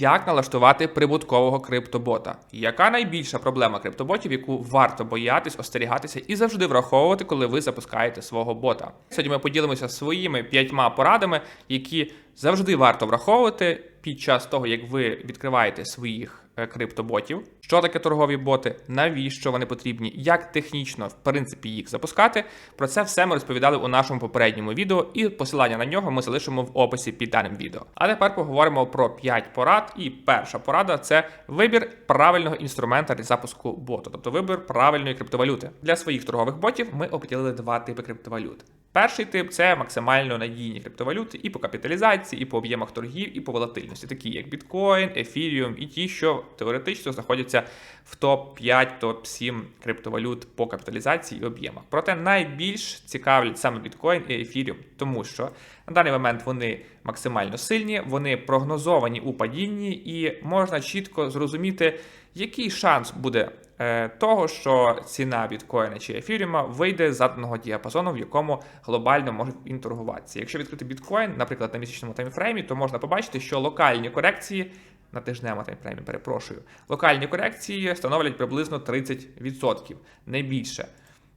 Як налаштувати прибуткового криптобота? Яка найбільша проблема криптоботів, яку варто боятись, остерігатися і завжди враховувати, коли ви запускаєте свого бота? Сьогодні ми поділимося своїми п'ятьма порадами, які завжди варто враховувати під час того, як ви відкриваєте своїх криптоботів. Що таке торгові боти, навіщо вони потрібні, як технічно в принципі їх запускати. Про це все ми розповідали у нашому попередньому відео, і посилання на нього ми залишимо в описі під даним відео. А тепер поговоримо про 5 порад. І перша порада це вибір правильного інструмента для запуску боту, тобто вибір правильної криптовалюти. Для своїх торгових ботів ми оприділили два типи криптовалют. Перший тип це максимально надійні криптовалюти і по капіталізації, і по об'ємах торгів, і по волатильності, такі як біткоін, ефіріум і ті, що теоретично знаходяться в топ-5, топ-7 криптовалют по капіталізації і об'ємах. Проте найбільш цікавлять саме біткоін і ефіріум, тому що на даний момент вони максимально сильні, вони прогнозовані у падінні, і можна чітко зрозуміти, який шанс буде е, того, що ціна біткоїна чи ефіріума вийде з заданого діапазону, в якому глобально може він торгуватися. Якщо відкрити біткоін, наприклад, на місячному таймфреймі, то можна побачити, що локальні корекції. На тижневому таймфреймі, перепрошую, локальні корекції становлять приблизно 30%, не більше,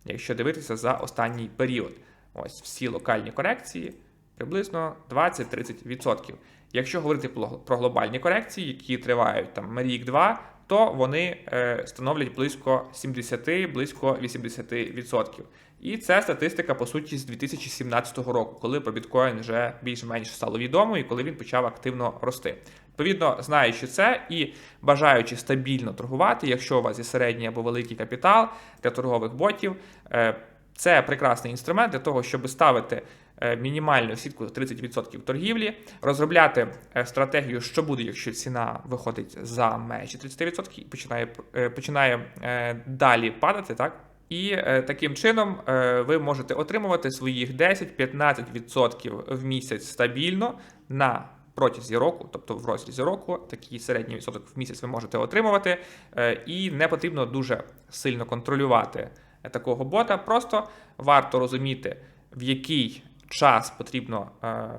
якщо дивитися за останній період. Ось всі локальні корекції приблизно 20-30%. Якщо говорити про глобальні корекції, які тривають там рік-два, то вони е, становлять близько 70, близько 80%. І це статистика, по суті, з 2017 року, коли про біткоін вже більш-менш стало відомо і коли він почав активно рости. Відповідно, знаючи це і бажаючи стабільно торгувати, якщо у вас є середній або великий капітал для торгових ботів, е, це прекрасний інструмент для того, щоб ставити мінімальну сітку 30% торгівлі, розробляти е, стратегію, що буде, якщо ціна виходить за межі 30% і починає починає далі падати, так. І е, таким чином е, ви можете отримувати своїх 10-15% в місяць стабільно на протязі року, тобто в розрізі року, такий середній відсоток в місяць ви можете отримувати, е, і не потрібно дуже сильно контролювати такого бота. Просто варто розуміти, в який час потрібно е,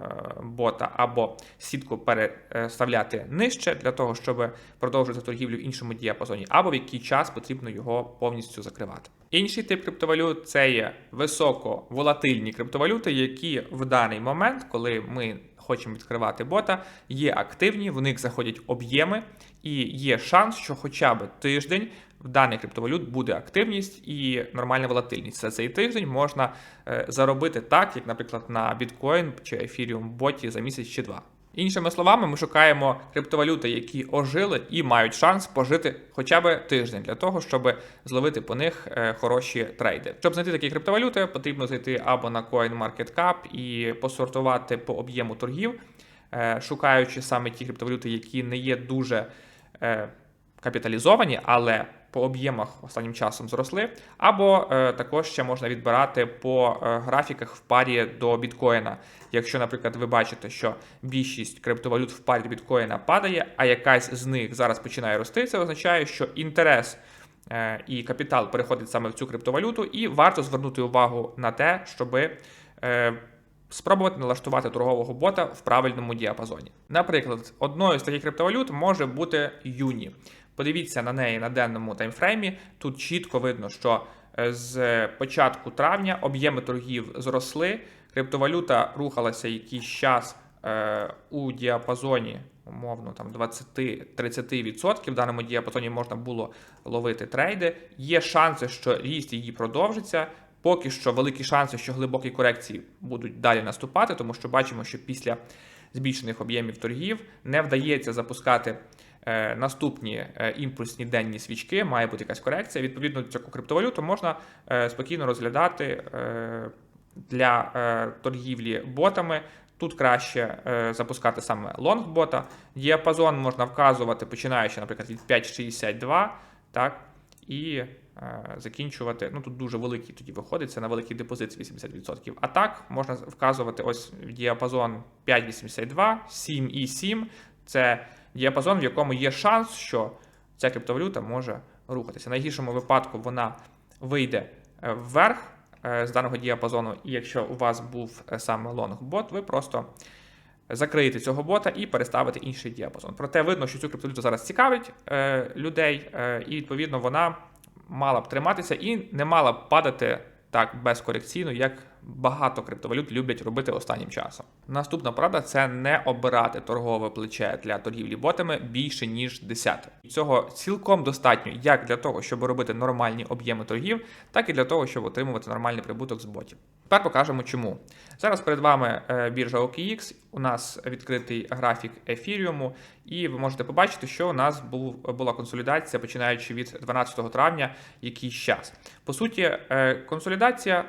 бота або сітку переставляти нижче для того, щоб продовжити торгівлю в іншому діапазоні, або в який час потрібно його повністю закривати. Інший тип криптовалют це є високоволатильні криптовалюти, які в даний момент, коли ми хочемо відкривати бота, є активні, в них заходять об'єми, і є шанс, що хоча б тиждень в даний криптовалют буде активність і нормальна волатильність. За цей тиждень можна е, заробити так, як, наприклад, на біткоін чи ефіріум боті за місяць чи два. Іншими словами, ми шукаємо криптовалюти, які ожили і мають шанс пожити хоча б тиждень для того, щоб зловити по них е, хороші трейди. Щоб знайти такі криптовалюти, потрібно зайти або на CoinMarketCap і посортувати по об'єму торгів, е, шукаючи саме ті криптовалюти, які не є дуже капіталізовані, але по об'ємах останнім часом зросли, або е, також ще можна відбирати по е, графіках в парі до біткоїна. Якщо, наприклад, ви бачите, що більшість криптовалют в парі до біткоїна падає, а якась з них зараз починає рости, це означає, що інтерес. Е, і капітал переходить саме в цю криптовалюту, і варто звернути увагу на те, щоб спробувати налаштувати торгового бота в правильному діапазоні. Наприклад, одною з таких криптовалют може бути Юні. Подивіться на неї на денному таймфреймі. Тут чітко видно, що е, з початку травня об'єми торгів зросли. Криптовалюта рухалася якийсь час е, у діапазоні, умовно, там 20-30%. В даному діапазоні можна було ловити трейди. Є шанси, що ріст її продовжиться. Поки що великі шанси, що глибокі корекції будуть далі наступати, тому що бачимо, що після збільшених об'ємів торгів не вдається запускати наступні е, імпульсні денні свічки, має бути якась корекція. Відповідно до цього криптовалюту можна е, спокійно розглядати для торгівлі ботами. Тут краще запускати саме лонгбота. Діапазон можна вказувати, починаючи, наприклад, від 5,62, так, і закінчувати. Ну тут дуже великий тоді виходить, це на великий депозит 80%. А так можна вказувати ось в діапазон 5,82, 7,7. Це діапазон, в якому є шанс, що ця криптовалюта може рухатися. В найгіршому випадку вона вийде е, вверх е, з даного діапазону, і якщо у вас був е, саме лонгбот, ви просто закрити цього бота і переставити інший діапазон. Проте видно, що цю криптовалюту зараз цікавить людей, і відповідно вона мала б триматися і не мала б падати так безкорекційно, як багато криптовалют люблять робити останнім часом. Наступна порада це не обирати торгове плече для торгівлі ботами більше ніж 10. Цього цілком достатньо як для того, щоб робити нормальні об'єми торгів, так і для того, щоб отримувати нормальний прибуток з ботів. Тепер покажемо чому. Зараз перед вами е, біржа OKX, у нас відкритий графік ефіріуму, і ви можете побачити, що у нас був, була консолідація починаючи від 12 травня якийсь час. По суті, е, консолідація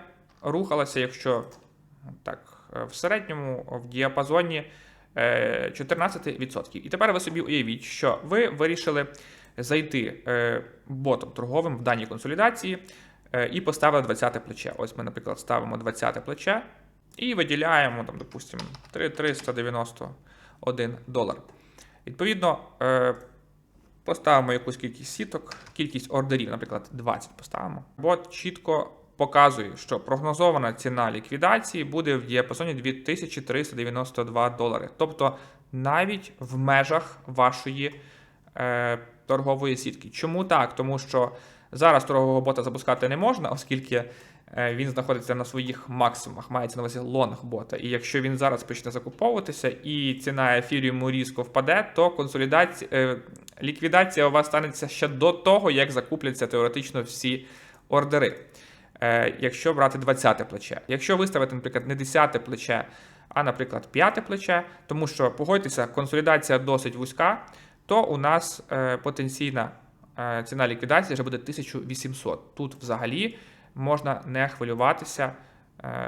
рухалася, якщо так, е, в середньому в діапазоні е, 14%. І тепер ви собі уявіть, що ви вирішили зайти е, ботом торговим в даній консолідації е, і поставили 20 плече. Ось ми, наприклад, ставимо 20 плече і виділяємо, там, допустимо, 391 долар. Відповідно, е, поставимо якусь кількість сіток, кількість ордерів, наприклад, 20 поставимо. Бот чітко показує, що прогнозована ціна ліквідації буде в діапазоні 2392 долари. Тобто навіть в межах вашої е, торгової сітки. Чому так? Тому що зараз торгового бота запускати не можна, оскільки е, він знаходиться на своїх максимумах, мається на увазі лонг бота. І якщо він зараз почне закуповуватися і ціна ефіріуму різко впаде, то консолідація е, ліквідація у вас станеться ще до того, як закупляться теоретично всі ордери. Е, якщо брати 20 плече. Якщо виставити, наприклад, не 10 плече, а, наприклад, 5 плече, тому що погодьтеся, консолідація досить вузька, то у нас е, потенційна е, ціна ліквідації вже буде 1800. Тут взагалі можна не хвилюватися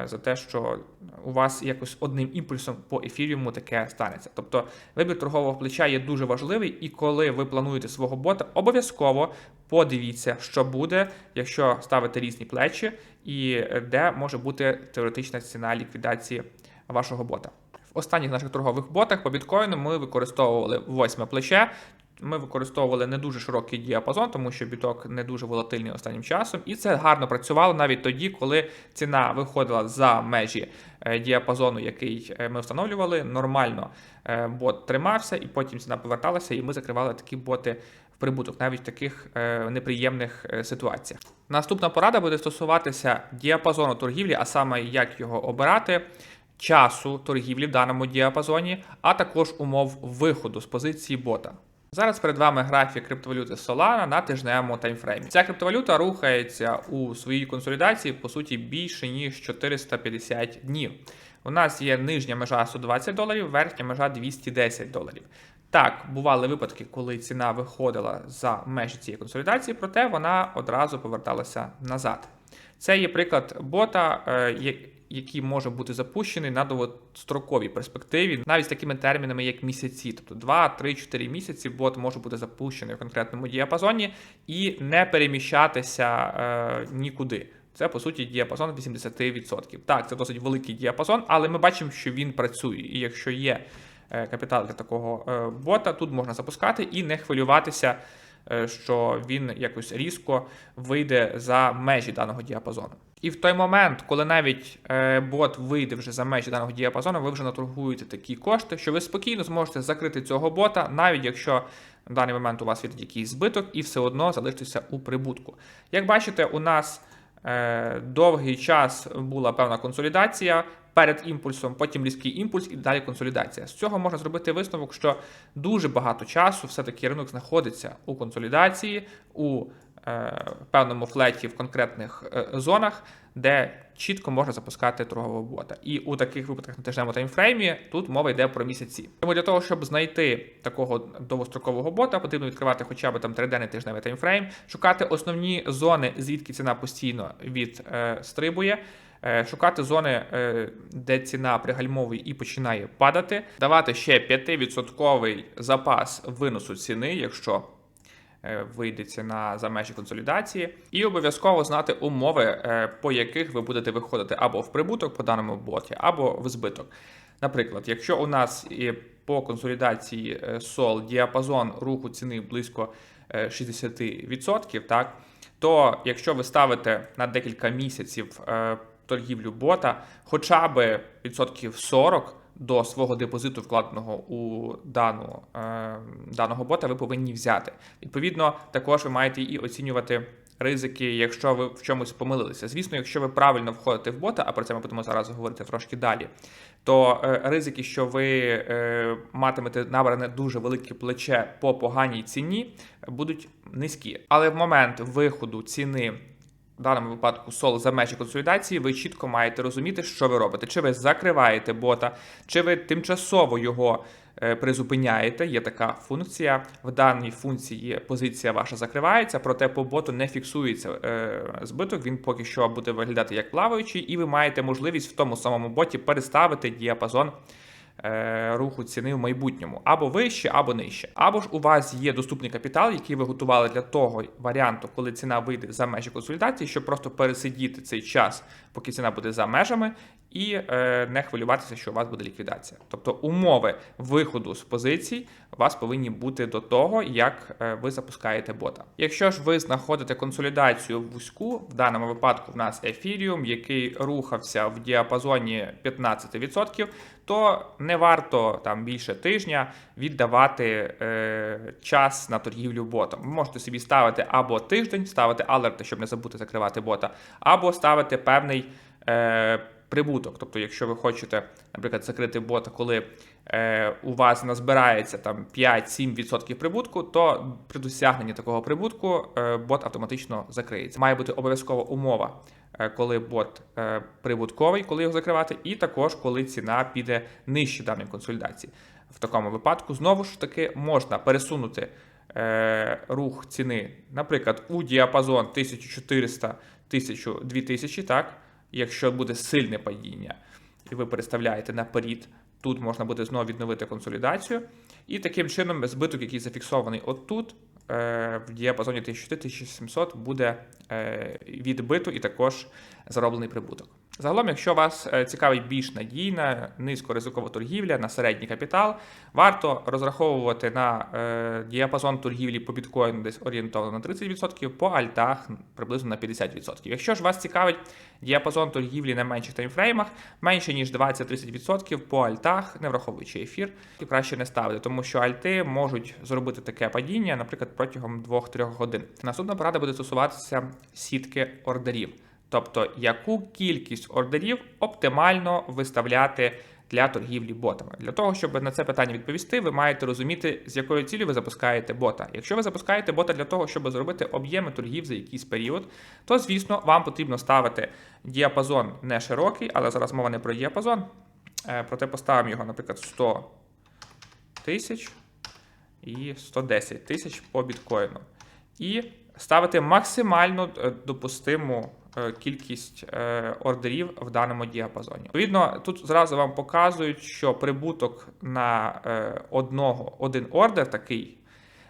за те, що у вас якось одним імпульсом по ефіріуму таке станеться. Тобто вибір торгового плеча є дуже важливий, і коли ви плануєте свого бота, обов'язково подивіться, що буде, якщо ставити різні плечі, і е, де може бути теоретична ціна ліквідації вашого бота. В останніх наших торгових ботах по біткоїну ми використовували восьме плече. Ми використовували не дуже широкий діапазон, тому що біток не дуже волатильний останнім часом, і це гарно працювало навіть тоді, коли ціна виходила за межі е, діапазону, який е, ми встановлювали. Нормально е, бот тримався, і потім ціна поверталася, і ми закривали такі боти в прибуток, навіть в таких неприємних ситуаціях. Наступна порада буде стосуватися діапазону торгівлі, а саме як його обирати. Часу торгівлі в даному діапазоні, а також умов виходу з позиції бота. Зараз перед вами графік криптовалюти Solana на тижневому таймфреймі. Ця криптовалюта рухається у своїй консолідації по суті більше ніж 450 днів. У нас є нижня межа 120 доларів, верхня межа 210 доларів. Так, бували випадки, коли ціна виходила за межі цієї консолідації, проте вона одразу поверталася назад. Це є приклад бота, е, який може бути запущений на довгостроковій перспективі, навіть з такими термінами, як місяці, тобто 2, 3, 4 місяці бот може бути запущений в конкретному діапазоні і не переміщатися е, нікуди. Це по суті діапазон 80%. Так, це досить великий діапазон, але ми бачимо, що він працює. І якщо є е, капітал для такого е, бота, тут можна запускати і не хвилюватися. Е, що він якось різко вийде за межі даного діапазону. І в той момент, коли навіть е, бот вийде вже за межі даного діапазону, ви вже наторгуєте такі кошти, що ви спокійно зможете закрити цього бота, навіть якщо в даний момент у вас відуть якийсь збиток, і все одно залишитися у прибутку. Як бачите, у нас е, довгий час була певна консолідація перед імпульсом, потім різкий імпульс і далі консолідація. З цього можна зробити висновок, що дуже багато часу все-таки ринок знаходиться у консолідації, у певному флеті в конкретних е, зонах, де чітко можна запускати торгового бота. І у таких випадках на тижневому таймфреймі тут мова йде про місяці. Тому для того, щоб знайти такого довгострокового бота, потрібно відкривати хоча б там триденний тижневий таймфрейм, шукати основні зони, звідки ціна постійно відстрибує. Е, Е, шукати зони, е, де ціна пригальмовує і починає падати, давати ще 5% запас виносу ціни, якщо е, вийде ціна за межі консолідації, і обов'язково знати умови, по яких ви будете виходити або в прибуток по даному боті, або в збиток. Наприклад, якщо у нас по консолідації SOL діапазон руху ціни близько 60%, так, то якщо ви ставите на декілька місяців торгівлю бота, хоча б відсотків 40 до свого депозиту, вкладеного у дану, е, даного бота, ви повинні взяти. Відповідно, також ви маєте і оцінювати ризики, якщо ви в чомусь помилилися. Звісно, якщо ви правильно входите в бота, а про це ми будемо зараз говорити трошки далі, то е, ризики, що ви е, матимете набране дуже велике плече по поганій ціні, будуть низькі. Але в момент виходу ціни. В даному випадку сол за межі консолідації, ви чітко маєте розуміти, що ви робите. Чи ви закриваєте бота, чи ви тимчасово його е, призупиняєте. Є така функція. В даній функції позиція ваша закривається, проте по боту не фіксується е, збиток. Він поки що буде виглядати як плаваючий, і ви маєте можливість в тому самому боті переставити діапазон. Е, Руху ціни в майбутньому або вище, або нижче. Або ж у вас є доступний капітал, який ви готували для того варіанту, коли ціна вийде за межі консолідації, щоб просто пересидіти цей час, поки ціна буде за межами, і е, не хвилюватися, що у вас буде ліквідація. Тобто умови виходу з позицій у вас повинні бути до того, як е, ви запускаєте бота. Якщо ж ви знаходите консолідацію вузьку, в даному випадку в нас Ethereum, який рухався в діапазоні 15%, то не варто там більше тижня віддавати е, час на торгівлю ботом. Ви можете собі ставити або тиждень, ставити алерти, щоб не забути закривати бота, або ставити певний. Е, Прибуток, тобто, якщо ви хочете, наприклад, закрити бота, коли е, у вас назбирається там 5-7% прибутку, то при досягненні такого прибутку е, бот автоматично закриється. Має бути обов'язкова умова, коли бот е, прибутковий, коли його закривати, і також коли ціна піде нижче даної консолідації. В такому випадку знову ж таки можна пересунути е, рух ціни, наприклад, у діапазон 1400 2000 так, якщо буде сильне падіння, і ви переставляєте наперед, тут можна буде знову відновити консолідацію. І таким чином збиток, який зафіксований отут, е, в діапазоні 1400-1700 буде е, відбито і також зароблений прибуток. Загалом, якщо вас е, цікавить більш надійна, низькоризикова торгівля на середній капітал, варто розраховувати на е, діапазон торгівлі по біткоїну десь орієнтовно на 30%, по альтах приблизно на 50%. Якщо ж вас цікавить діапазон торгівлі на менших таймфреймах, менше ніж 20-30% по альтах, не враховуючи ефір, краще не ставити, тому що альти можуть зробити таке падіння, наприклад, протягом 2-3 годин. Наступна порада буде стосуватися сітки ордерів. Тобто, яку кількість ордерів оптимально виставляти для торгівлі ботами. Для того, щоб на це питання відповісти, ви маєте розуміти, з якою цілі ви запускаєте бота. Якщо ви запускаєте бота для того, щоб зробити об'єми торгів за якийсь період, то звісно вам потрібно ставити діапазон не широкий, але зараз мова не про діапазон. Е, Проте поставимо його, наприклад, 100 тисяч і 110 тисяч по біткоїну. І ставити максимально е, допустиму кількість е, ордерів в даному діапазоні. Відповідно, тут зразу вам показують, що прибуток на одного, один ордер такий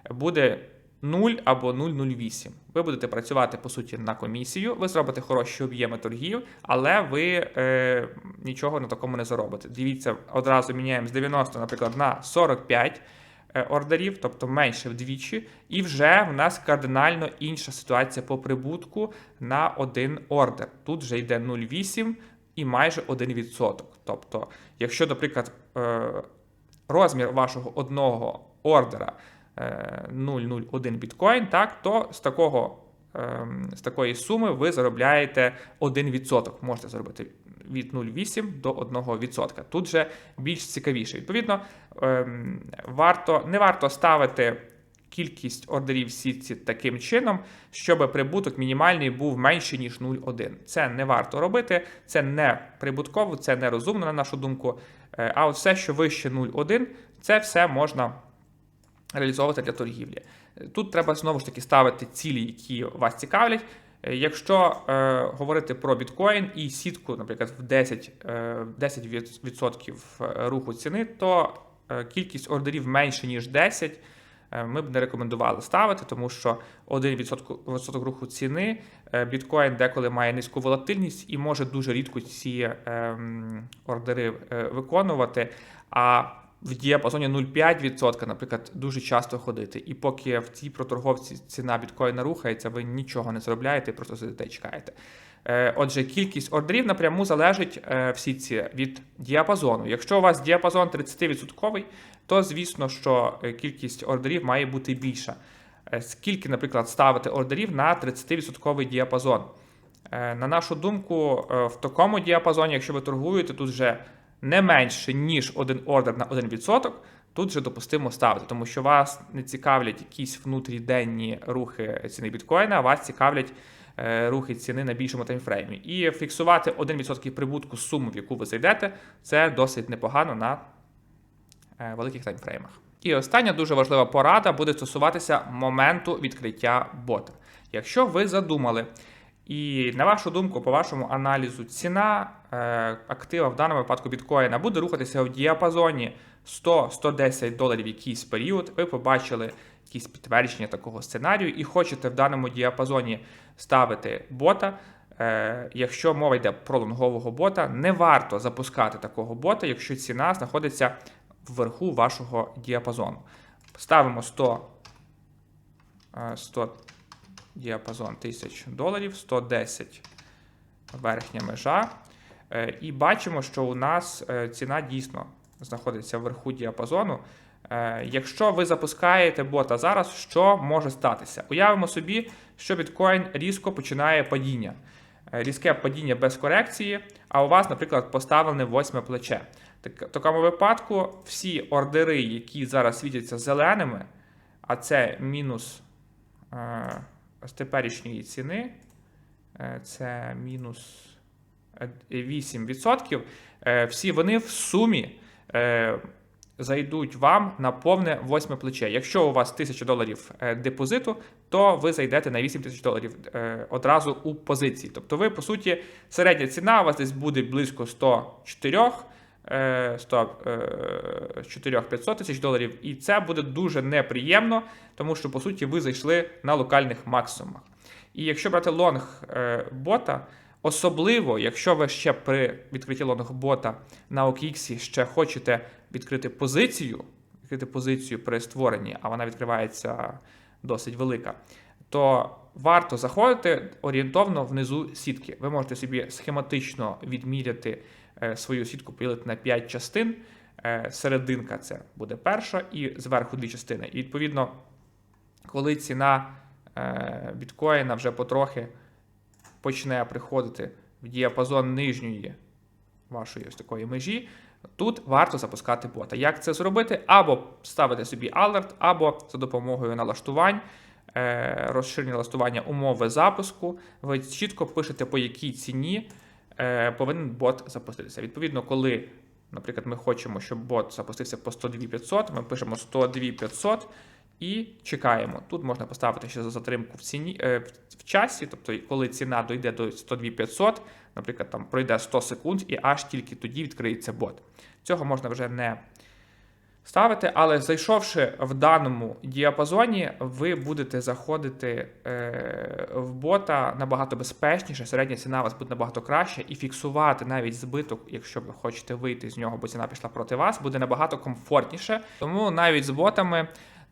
буде 0 або 0,08. Ви будете працювати по суті на комісію, ви зробите хороші об'єми торгів, але ви е, нічого на такому не заробите. Дивіться, одразу міняємо з 90, наприклад, на 45 ордерів, тобто менше вдвічі, і вже в нас кардинально інша ситуація по прибутку на один ордер. Тут вже йде 0,8 і майже 1%. Тобто, якщо, наприклад, е, розмір вашого одного ордера 0,01 біткоін, так, то з такого. З такої суми ви заробляєте 1%. Можете заробити від 0,8 до 1%. Тут же більш цікавіше. Відповідно, ем, варто, не варто ставити кількість ордерів сітці таким чином, щоб прибуток мінімальний був менше, ніж 0,1. Це не варто робити, це не прибутково, це не розумно, на нашу думку. Е, а от все, що вище 0,1, це все можна реалізовувати для торгівлі. Тут треба знову ж таки ставити цілі, які вас цікавлять. Е, якщо е, говорити про біткоін і сітку, наприклад, в 10%, е, 10% руху ціни, то е, кількість ордерів менше, ніж 10, е, ми б не рекомендували ставити, тому що 1% відсоток руху ціни е, біткоін деколи має низьку волатильність і може дуже рідко ці е, ордери е, виконувати. А в діапазоні 0,5%, наприклад, дуже часто ходити. І поки в цій проторговці ціна біткоїна рухається, ви нічого не заробляєте, просто сидите і чекаєте. Е, Отже, кількість ордерів напряму залежить е, всі ці від діапазону. Якщо у вас діапазон 30%, то звісно, що е, кількість ордерів має бути більша. Скільки, наприклад, ставити ордерів на 30% діапазон? На нашу думку, в такому діапазоні, якщо ви торгуєте, тут вже не менше, ніж один ордер на 1%, тут вже допустимо ставити, тому що вас не цікавлять якісь внутріденні рухи ціни біткоїна, а вас цікавлять е, рухи ціни на більшому таймфреймі. І фіксувати 1% прибутку з суми, в яку ви зайдете, це досить непогано на е, великих таймфреймах. І остання дуже важлива порада буде стосуватися моменту відкриття бота. Якщо ви задумали, і на вашу думку, по вашому аналізу, ціна е, актива в даному випадку біткоїна буде рухатися в діапазоні 100-110 доларів якийсь період, ви побачили якісь підтвердження такого сценарію і хочете в даному діапазоні ставити бота. Е, якщо мова йде про лонгового бота, не варто запускати такого бота, якщо ціна знаходиться вверху вашого діапазону. Ставимо 100, е, 100 діапазон 1000 доларів, 110 верхня межа. Е, І бачимо, що у нас е, ціна дійсно знаходиться вверху діапазону. Е, Якщо ви запускаєте бота зараз, що може статися? Уявимо собі, що біткоін різко починає падіння. Різке падіння без корекції, а у вас, наприклад, поставлене восьме плече. Так, в такому випадку всі ордери, які зараз світяться зеленими, а це мінус з теперішньої ціни, е, це мінус е, 8%, е, всі вони в сумі е, зайдуть вам на повне восьме плече. Якщо у вас 1000 доларів е, депозиту, то ви зайдете на 8 тисяч доларів е, одразу у позиції. Тобто ви, по суті, середня ціна у вас десь буде близько 104 е, 100, е, 4-500 тисяч доларів, і це буде дуже неприємно, тому що, по суті, ви зайшли на локальних максимумах. І якщо брати лонг е, бота, особливо, якщо ви ще при відкритті лонг бота на OKX ще хочете відкрити позицію, відкрити позицію при створенні, а вона відкривається досить велика, то варто заходити орієнтовно внизу сітки. Ви можете собі схематично відміряти е, свою сітку, поділити на 5 частин. Е, Серединка це буде перша, і зверху дві частини. І відповідно, коли ціна е, біткоїна вже потрохи почне приходити в діапазон нижньої вашої ось такої межі, тут варто запускати бота. Як це зробити? Або ставити собі алерт, або за допомогою налаштувань, е, розширення налаштування умови запуску. Ви чітко пишете, по якій ціні е, повинен бот запуститися. Відповідно, коли, наприклад, ми хочемо, щоб бот запустився по 102 500, ми пишемо 102 500 і чекаємо. Тут можна поставити ще за затримку в ціні е, в- часі, тобто коли ціна дойде до 102 500, наприклад, там пройде 100 секунд, і аж тільки тоді відкриється бот. Цього можна вже не ставити, але зайшовши в даному діапазоні, ви будете заходити е, в бота набагато безпечніше, середня ціна у вас буде набагато краще, і фіксувати навіть збиток, якщо ви хочете вийти з нього, бо ціна пішла проти вас, буде набагато комфортніше. Тому навіть з ботами.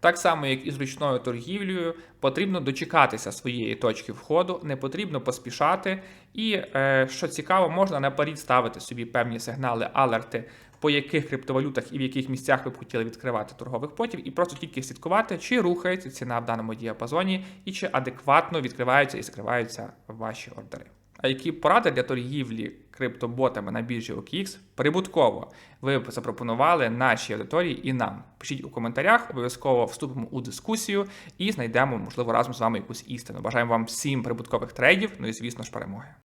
Так само, як і з ручною торгівлею, потрібно дочекатися своєї точки входу, не потрібно поспішати. І е, що цікаво, можна наперед ставити собі певні сигнали, алерти, по яких криптовалютах і в яких місцях ви б хотіли відкривати торгових потів, і просто тільки слідкувати, чи рухається ціна в даному діапазоні, і чи адекватно відкриваються і закриваються ваші ордери. А які поради для торгівлі криптоботами на біржі OKX прибутково ви б запропонували нашій аудиторії і нам? Пишіть у коментарях, обов'язково вступимо у дискусію і знайдемо, можливо, разом з вами якусь істину. Бажаємо вам всім прибуткових трейдів, ну і звісно ж перемоги.